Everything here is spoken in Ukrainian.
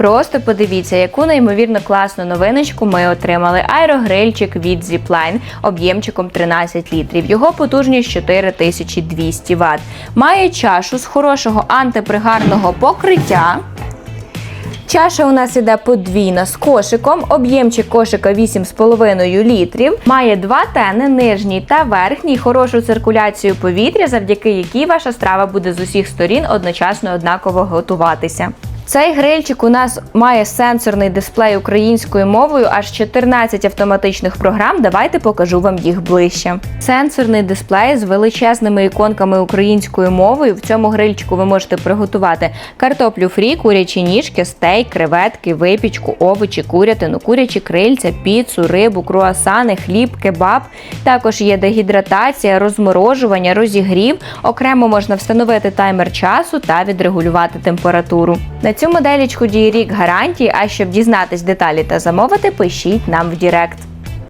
Просто подивіться, яку неймовірно класну новиночку ми отримали. Аерогрильчик від Zipline об'ємчиком 13 літрів. Його потужність 4200 Вт. Має чашу з хорошого антипригарного покриття. Чаша у нас іде подвійна з кошиком, об'ємчик кошика 8,5 літрів. Має два тени, нижній та верхній, хорошу циркуляцію повітря, завдяки якій ваша страва буде з усіх сторін одночасно однаково готуватися. Цей грильчик у нас має сенсорний дисплей українською мовою, аж 14 автоматичних програм. Давайте покажу вам їх ближче. Сенсорний дисплей з величезними іконками українською мовою. В цьому грильчику ви можете приготувати картоплю фрі, курячі ніжки, стейк, креветки, випічку, овочі, курятину, курячі крильця, піцу, рибу, круасани, хліб, кебаб. Також є дегідратація, розморожування, розігрів. Окремо можна встановити таймер часу та відрегулювати температуру. На цю моделічку діє рік гарантії, а щоб дізнатись деталі та замовити, пишіть нам в Дірект.